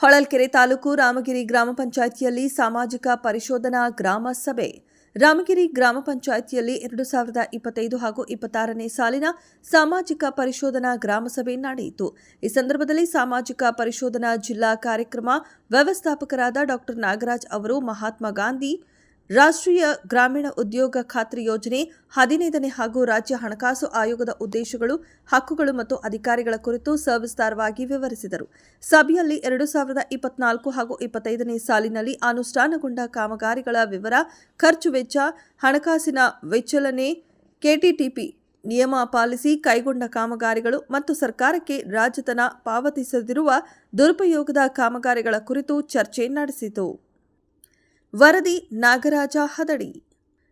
ಹೊಳಲ್ಕೆರೆ ತಾಲೂಕು ರಾಮಗಿರಿ ಗ್ರಾಮ ಪಂಚಾಯಿತಿಯಲ್ಲಿ ಸಾಮಾಜಿಕ ಪರಿಶೋಧನಾ ಗ್ರಾಮ ಸಭೆ. ರಾಮಗಿರಿ ಗ್ರಾಮ ಪಂಚಾಯಿತಿಯಲ್ಲಿ ಎರಡು ಸಾವಿರದ ಇಪ್ಪತ್ತೈದು ಹಾಗೂ ಇಪ್ಪತ್ತಾರನೇ ಸಾಲಿನ ಸಾಮಾಜಿಕ ಪರಿಶೋಧನಾ ಗ್ರಾಮ ಸಭೆ ನಡೆಯಿತು. ಈ ಸಂದರ್ಭದಲ್ಲಿ ಸಾಮಾಜಿಕ ಪರಿಶೋಧನಾ ಜಿಲ್ಲಾ ಕಾರ್ಯಕ್ರಮ ವ್ಯವಸ್ಥಾಪಕರಾದ ಡಾಕ್ಟರ್ ನಾಗರಾಜ್ ಅವರು, ಮಹಾತ್ಮ ಗಾಂಧಿ ರಾಷ್ಟ್ರೀಯ ಗ್ರಾಮೀಣ ಉದ್ಯೋಗ ಖಾತ್ರಿ ಯೋಜನೆ ಹದಿನೈದನೇ ಹಾಗೂ ರಾಜ್ಯ ಹಣಕಾಸು ಆಯೋಗದ ಉದ್ದೇಶಗಳು, ಹಕ್ಕುಗಳು ಮತ್ತು ಅಧಿಕಾರಿಗಳ ಕುರಿತು ಸವಿಸ್ತಾರವಾಗಿ ವಿವರಿಸಿದರು. ಸಭೆಯಲ್ಲಿ ಎರಡು ಸಾವಿರದ ಇಪ್ಪತ್ನಾಲ್ಕು ಹಾಗೂ ಇಪ್ಪತ್ತೈದನೇ ಸಾಲಿನಲ್ಲಿ ಅನುಷ್ಠಾನಗೊಂಡ ಕಾಮಗಾರಿಗಳ ವಿವರ, ಖರ್ಚು ವೆಚ್ಚ, ಹಣಕಾಸಿನ ವಿಚಲನೆ, ಕೆಟಿಟಿಪಿ ನಿಯಮ ಪಾಲಿಸಿ ಕೈಗೊಂಡ ಕಾಮಗಾರಿಗಳು ಮತ್ತು ಸರ್ಕಾರಕ್ಕೆ ರಾಜ್ಯತನ ಪಾವತಿಸದಿರುವ ದುರುಪಯೋಗದ ಕಾಮಗಾರಿಗಳ ಕುರಿತು ಚರ್ಚೆ ನಡೆಸಿತು. ವರದಿ ನಾಗರಾಜ ಹದಡಿ.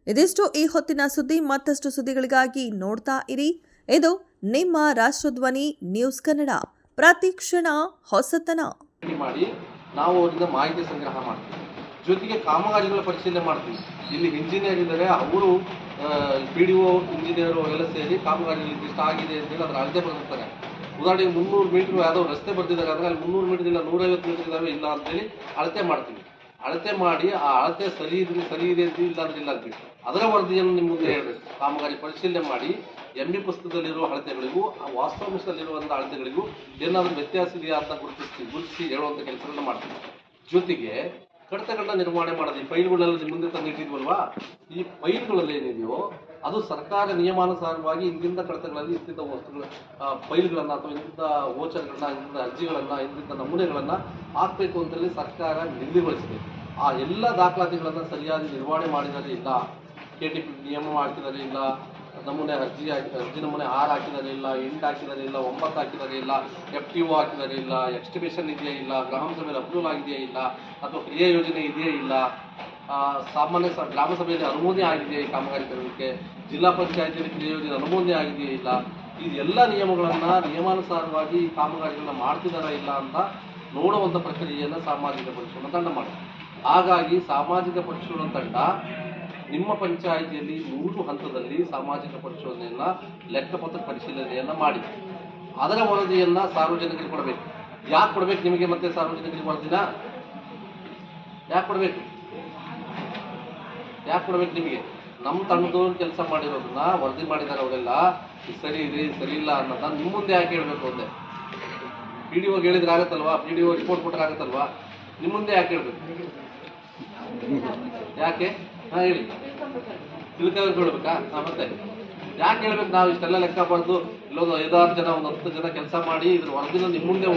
ಇದಿಷ್ಟು ಈ ಹೊತ್ತಿನ ಸುದ್ದಿ. ಮತ್ತಷ್ಟು ಸುದ್ದಿಗಳಿಗಾಗಿ ನೋಡ್ತಾ ಇರಿ. ಇದು ನಿಮ್ಮ ರಾಷ್ಟ್ರಧ್ವನಿ ನ್ಯೂಸ್ ಕನ್ನಡ. ಪ್ರತಿಕ್ಷಣ ಹೊಸತನ. ಮಾಡಿ ನಾವು ಅವರಿಂದ ಮಾಹಿತಿ ಸಂಗ್ರಹ ಮಾಡ್ತೀವಿ. ಜೊತೆಗೆ ಕಾಮಗಾರಿಗಳ ಪರಿಶೀಲನೆ ಮಾಡ್ತೀವಿ. ಇಲ್ಲಿ ಇಂಜಿನಿಯರ್ ಇದ್ದಾರೆ. ಅವರು ಪಿ ಡಿ ಒ ಇಂಜಿನಿಯರು ಎಲ್ಲ ಸೇರಿ ಕಾಮಗಾರಿ ಇಷ್ಟ ಆಗಿದೆ ಅಂತ ಹೇಳಿ ಅದರ ಅಳತೆ ಬರ್ತಾರೆ ಉದಾಹರಣೆಗೆ ಮುನ್ನೂರು ಮೀಟರ್ ಯಾವುದೋ ರಸ್ತೆ ಬರ್ತಿದ್ದಾರೆ. ಅಂದರೆ ಅಲ್ಲಿ ಮುನ್ನೂರು ಮೀಟರ್ ಇಲ್ಲ, ನೂರೈವತ್ತು ಮೀಟರ್ ಇದಾವೆ ಇಲ್ಲ ಅಂತೇಳಿ ಅಳತೆ ಮಾಡ್ತೀವಿ. ಅಳತೆ ಮಾಡಿ, ಆ ಅಳತೆ ಸರಿ ಇದ್ರೆ ಸರಿ ಇದೆ ಅಂತ ಇಲ್ಲ ಅಂದ್ರೆ ಇಲ್ಲ ಅದರ ವರದಿಯನ್ನು ನಿಮ್ಮ ಮುಂದೆ ಹೇಳಬೇಕು. ಕಾಮಗಾರಿ ಪರಿಶೀಲನೆ ಮಾಡಿ ಎಂ ಬಿ ಪುಸ್ತಕದಲ್ಲಿರುವ ಅಳತೆಗಳಿಗೂ, ಆ ವಾಸ್ತವಾಂಶದಲ್ಲಿರುವಂಥ ಅಳತೆಗಳಿಗೂ ಏನಾದರೂ ವ್ಯತ್ಯಾಸ ಇದೆಯಾ ಅಂತ ಗುರುತಿಸಿ ಗುರುತಿಸಿ ಹೇಳುವಂಥ ಕೆಲಸಗಳನ್ನ ಮಾಡ್ತೀವಿ. ಜೊತೆಗೆ ಕಡತಗಳನ್ನ ನಿರ್ವಹಣೆ ಮಾಡೋದು, ಈ ಫೈಲ್ಗಳೆಲ್ಲ ನಿಮ್ಮ ಮುಂದೆ ತಂದು ಇಟ್ಟಿದ್ವಲ್ವಾ ಈ ಫೈಲ್ಗಳಲ್ಲಿ ಏನಿದೆಯೋ ಅದು ಸರ್ಕಾರ ನಿಯಮಾನುಸಾರವಾಗಿ ಇಂತಿಂಥ ಕಡತಗಳಲ್ಲಿ ಇಂತಿದ್ದ ವಸ್ತುಗಳ ಫೈಲ್ಗಳನ್ನು ಅಥವಾ ಇಂಥ ವೋಚರ್ಗಳನ್ನ ಇಂತಿಂಥ ಅರ್ಜಿಗಳನ್ನು ಇಂತಿಂಥ ನಮೂನೆಗಳನ್ನು ಹಾಕಬೇಕು ಅಂತೇಳಿ ಸರ್ಕಾರ ನಿಗದಿಗೊಳಿಸಿದೆ ಆ ಎಲ್ಲ ದಾಖಲಾತಿಗಳನ್ನು ಸರಿಯಾಗಿ ನಿರ್ವಹಣೆ ಮಾಡಿದರೆ ಇಲ್ಲ ಕೆ ಟಿ ಪಿ ನಿಯಮ ಮಾಡ್ತಿದ್ದಾರೆ ಇಲ್ಲ, ನಮೂನೆ ಅರ್ಜಿ ಅರ್ಜಿ ನಮೂನೆ ಆರು ಹಾಕಿದರೆ ಇಲ್ಲ, ಎಂಟು ಹಾಕಿದರೆ ಇಲ್ಲ, ಒಂಬತ್ತು ಹಾಕಿದರೆ ಇಲ್ಲ ಎಫ್ ಟಿ ಒ ಹಾಕಿದರೆ ಇಲ್ಲ ಎಕ್ಸ್ಟಿಮೇಷನ್ ಇದೆಯೇ ಇಲ್ಲ, ಗ್ರಾಮ ಸಭೆಯಲ್ಲಿ ಅಪ್ರೂವಲ್ ಆಗಿದೆಯೇ ಇಲ್ಲ, ಅಥವಾ ಕ್ರಿಯಾ ಯೋಜನೆ ಇದೆಯೇ ಇಲ್ಲ ಸಾಮಾನ್ಯ ಸ ಗ್ರಾಮ ಸಭೆಯಲ್ಲಿ ಅನುಮೋದನೆ ಆಗಿದೆಯೇ ಈ ಕಾಮಗಾರಿ ತರೋದಕ್ಕೆ ಜಿಲ್ಲಾ ಪಂಚಾಯತಿಯಲ್ಲಿ ಯೋಜನೆ ಅನುಮೋದನೆ ಆಗಿದೆಯೇ ಇಲ್ಲ? ಈ ಎಲ್ಲ ನಿಯಮಗಳನ್ನು ನಿಯಮಾನುಸಾರವಾಗಿ ಈ ಕಾಮಗಾರಿಗಳನ್ನ ಮಾಡ್ತಿದ್ದಾರಾ ಇಲ್ಲ ಅಂತ ನೋಡುವಂಥ ಪ್ರಕ್ರಿಯೆಯನ್ನು ಸಾಮಾಜಿಕ ಪರಿಶೀಲನಾ ತಂಡ ಮಾಡಿದೆ ಹಾಗಾಗಿ ಸಾಮಾಜಿಕ ಪರಿಶೋಧನಾ ತಂಡ ನಿಮ್ಮ ಪಂಚಾಯಿತಿಯಲ್ಲಿ ಮೂರು ಹಂತದಲ್ಲಿ ಸಾಮಾಜಿಕ ಪರಿಶೋಧನೆಯನ್ನ ಲೆಕ್ಕಪತ್ರ ಪರಿಶೀಲನೆಯನ್ನ ಮಾಡಿ ಅದರ ವರದಿಯನ್ನ ಸಾರ್ವಜನಿಕರಿಗೆ ಕೊಡಬೇಕು. ಯಾಕೆ ಕೊಡ್ಬೇಕು ನಿಮಗೆ ಮತ್ತೆ ಸಾರ್ವಜನಿಕರಿಗೆ ವರದಿನ? ಯಾಕೆ ಕೊಡ್ಬೇಕು? ಯಾಕೆ ಕೊಡ್ಬೇಕು ನಿಮಗೆ? ನಮ್ಮ ತಂಡದವ್ರು ಕೆಲಸ ಮಾಡಿರೋದನ್ನ ವರದಿ ಮಾಡಿದ್ದಾರೆ ಅವರೆಲ್ಲ. ಸರಿ ಇದೆ ಸರಿ ಇಲ್ಲ ಅನ್ನೋದನ್ನ ನಿಮ್ಮ ಮುಂದೆ ಯಾಕೆ ಹೇಳ್ಬೇಕು ಅಂದೆ ಪಿ ಡಿ ಒಗೆ ಹೇಳಿದ್ರೆ ಆಗತ್ತಲ್ವಾ? ಪಿ ಡಿ ಓ ರಿಪೋರ್ಟ್ ಕೊಟ್ಟರೆ ಆಗತ್ತಲ್ವಾ? ನಿಮ್ಮ ಮುಂದೆ ಯಾಕೆ ಹೇಳ್ಬೇಕು? ಯಾಕೆ? ಹಾಂ, ಹೇಳಿ. ತಿಳ್ಕೊಂಡು ಹೇಳ್ಬೇಕಾ ಹಾಂ, ಮತ್ತೆ. ಯಾಕೆ ಹೇಳ್ಬೇಕು ನಾವು? ಇಷ್ಟೆಲ್ಲ ಲೆಕ್ಕ ಬರೆದು ಇಲ್ಲೊಂದು ಐದಾರು ಜನ, ಒಂದು ಹತ್ತು ಜನ ಕೆಲಸ ಮಾಡಿ ಇದ್ರ ವರದಿನ ನಿಮ್ಮ ಮುಂದೆ